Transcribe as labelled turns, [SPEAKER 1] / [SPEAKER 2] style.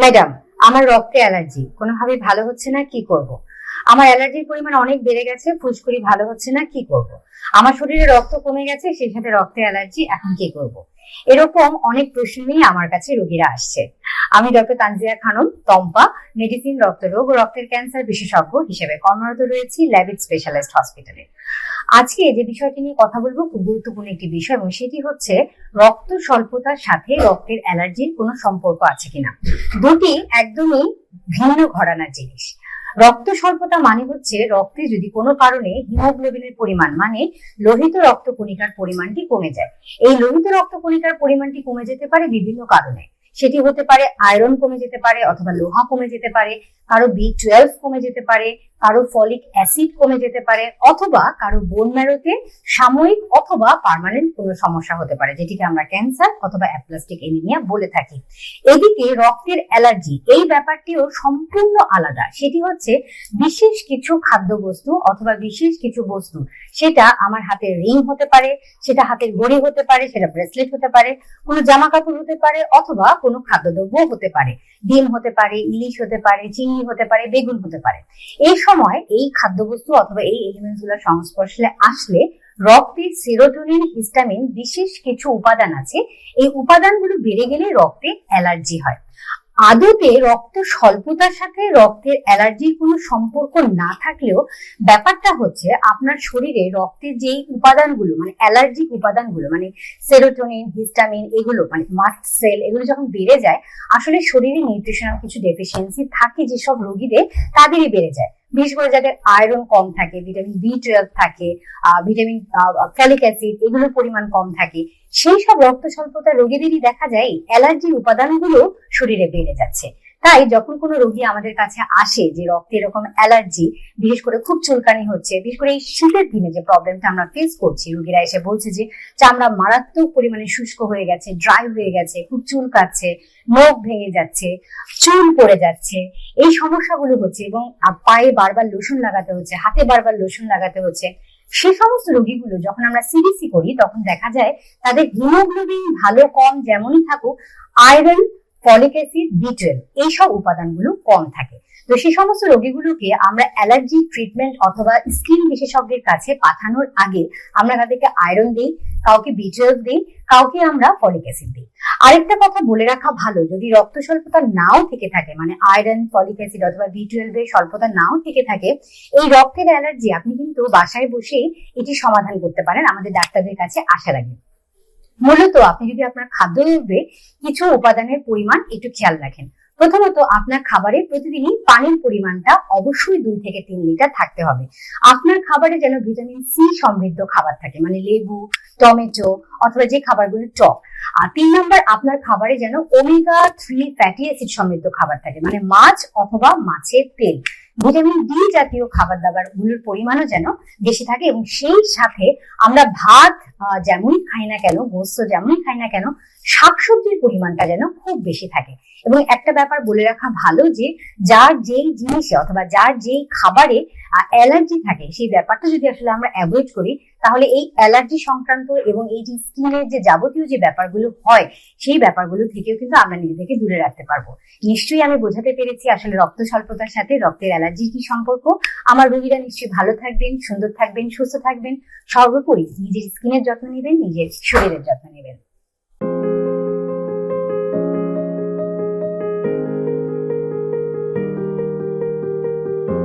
[SPEAKER 1] Madam, আমার রক্তে allergy কোনোভাবে ভালো হচ্ছে না, কি করব। আমার অ্যালার্জির পরিমাণ অনেক বেড়ে গেছে, ফুসকুড়ি ভালো হচ্ছে না, কি করব। আমার শরীরে রক্ত কমে গেছে, সেই সাথে রক্তে অ্যালার্জি, এখন কি করব। এরকম অনেক প্রশ্ন নিয়ে আমার কাছে রোগীরা আসছে আমি ডক্টর তানজিয়া খানম, তম্পা, মেডিসিন, রক্তরোগ ও রক্তের ক্যান্সার বিশেষজ্ঞ হিসেবে কর্মরত রয়েছি ল্যাবিড স্পেশালিস্ট হসপিটালে। আজকে যে বিষয়টি নিয়ে কথা বলব খুব গুরুত্বপূর্ণ একটি বিষয় এবং সেটি হচ্ছে রক্ত স্বল্পতার সাথে রক্তের অ্যালার্জির কোনো সম্পর্ক আছে কিনা। দুটি একদমই ভিন্ন ঘরানার জিনিস। রক্ত স্বল্পতা মানে হচ্ছে রক্তে যদি কোনো কারণে হিমোগ্লোবিনের পরিমাণ মানে লোহিত রক্ত কণিকার পরিমাণটি কমে যায়। এই লোহিত রক্ত কণিকার পরিমাণটি কমে যেতে পারে বিভিন্ন কারণে। সেটি হতে পারে আয়রন কমে যেতে পারে, অথবা লোহা কমে যেতে পারে, কারও বি টুয়েলভ কমে যেতে পারে কারও ফলিক অ্যাসিড কমে যেতে পারে অথবা কারও বোন ম্যারোতে সাময়িক অথবা পার্মানেন্ট কোনো সমস্যা হতে পারে, যেটিকে আমরা ক্যান্সার অথবা অ্যাপ্লাস্টিক এনিমিয়া বলে থাকি। এদিকে রক্তের অ্যালার্জি এই ব্যাপারটিও সম্পূর্ণ আলাদা। সেটি হচ্ছে বিশেষ কিছু খাদ্যবস্তু অথবা বিশেষ কিছু বস্তু, সেটা আমার হাতের রিং হতে পারে, সেটা হাতের ঘড়ি হতে পারে, সেটা ব্রেসলেট হতে পারে, কোনো জামা কাপড় হতে পারে অথবা কোনো খাদ্যদ্রব্য হতে পারে। ডিম হতে পারে, ইলিশ হতে পারে, চিংড়ি হতে পারে, বেগুন হতে পারে। এই সময় এই খাদ্যবস্তু অথবা এই এলিমেন্টসগুলোর সংস্পর্শে আসলে রক্তে সেরোটোনিন হিস্টামিন বিশেষ কিছু উপাদান আছে। এই উপাদানগুলো বেড়ে গেলে রক্তে অ্যালার্জি হয়। আদতে রক্ত স্বল্পতার সাথে রক্তের অ্যালার্জির কোনো সম্পর্ক না থাকলেও ব্যাপারটা হচ্ছে আপনার শরীরে রক্তের যেই উপাদানগুলো মানে অ্যালার্জিক উপাদানগুলো মানে সেরোটোনিন হিস্টামিন এগুলো মানে মাস্ট সেল এগুলো যখন বেড়ে যায়, আসলে শরীরে নিউট্রিশনাল কিছু ডেফিসিয়েন্সি থাকে যেসব রোগীদের, তাদেরই বেড়ে যায়। বিশেষ করে যাদের আয়রন কম থাকে ভিটামিন বি টুয়েলভ থাকে ভিটামিন ফ্যালিক অ্যাসিড, এগুলোর পরিমাণ কম থাকে, সেই সব রক্ত স্বল্পতা রোগীদেরই দেখা যায়, অ্যালার্জির উপাদানগুলো শরীরে বেড়ে যাচ্ছে। তাই যখন কোনো রোগী আমাদের কাছে আসে যে রক্তে এরকম অ্যালার্জি, বিশেষ করে খুব চুলকানি হচ্ছে, বিশেষ করে এই শীতের দিনে যে প্রবলেমটা আমরা ফেস করছি, রোগীরা এসে বলছে যে চামড়া মারাত্মক পরিমাণে শুষ্ক হয়ে গেছে ড্রাই হয়ে গেছে, খুব চুলকাচ্ছে নখ ভেঙে যাচ্ছে, চুল পড়ে যাচ্ছে। এই সমস্যাগুলো হচ্ছে এবং পায়ে বারবার লোশন লাগাতে হচ্ছে, হাতে বারবার লোশন লাগাতে হচ্ছে। সে সমস্ত রোগীগুলো যখন আমরা সিবিসি করি, তখন দেখা যায় তাদের হিমোগ্লোবিন ভালো কম যেমনই থাকুক iron folic acid B twelve এইসব উপাদানগুলো কম থাকে। তো সেই সমস্ত রোগীগুলোকে আমরা অ্যালার্জি ট্রিটমেন্ট অথবা স্কিন বিশেষজ্ঞের কাছে পাঠানোর আগে আমরা তাদেরকে আয়রন দিই, কাউকে বি টুয়েলভ দিই, কাউকে আমরা ফলিক অ্যাসিড দিই। আরেকটা কথা বলে রাখা ভালো, যদি রক্ত স্বল্পতা নাও থেকে থাকে মানে আয়রন ফলিক অ্যাসিড অথবা বি টুয়েলভ এর স্বল্পতা নাও থেকে থাকে, এই রক্তের অ্যালার্জি আপনি কিন্তু বাসায় বসেই এটি সমাধান করতে পারেন আমাদের ডাক্তারদের কাছে আসার আগে মূলত আপনি যদি আপনার খাদ্য খাদ্যদ্রব্যে কিছু উপাদানের পরিমাণ একটু খেয়াল রাখেন। প্রথমত আপনার খাবারে প্রতিদিনই পানির পরিমাণটা অবশ্যই দুই থেকে তিন লিটার থাকতে হবে। আপনার খাবারে যেন ভিটামিন সি সমৃদ্ধ খাবার থাকে মানে লেবু, টমেটো অথবা যে খাবারগুলো টক। আর তিন নম্বর, আপনার খাবারে যেন ওমেগা থ্রি ফ্যাটি অ্যাসিড সমৃদ্ধ খাবার থাকে মানে মাছ অথবা মাছের তেল। ভিটামিন ডি জাতীয় খাবার দাবারগুলোর পরিমাণও যেন বেশি থাকে এবং সেই সাথে আমরা ভাত যেমনই খাই না কেন, গোস্ত যেমনই খাই না কেন, শাকসবজির পরিমাণটা যেন খুব বেশি থাকে। এবং একটা ব্যাপার বলে রাখা ভালো যে, যার যেই জিনিসে অথবা যার যেই খাবারে অ্যালার্জি থাকে, সেই ব্যাপারটা যদি আসলে আমরা অ্যাভয়েড করি, তাহলে এই অ্যালার্জি সংক্রান্ত এবং এই যে স্কিনের যে যাবতীয় যে ব্যাপারগুলো হয়, সেই ব্যাপারগুলো থেকেও কিন্তু আমরা নিজেদেরকে দূরে রাখতে পারব। নিশ্চয়ই আমি বোঝাতে পেরেছি আসলে রক্ত স্বল্পতার সাথে রক্তের অ্যালার্জির কি সম্পর্ক। আমার রোগীরা নিশ্চয়ই ভালো থাকবেন, সুন্দর থাকবেন, সুস্থ থাকবেন। সর্বোপরি নিজের স্কিনের যত্ন নেবেন, নিজের শরীরের যত্ন নেবেন।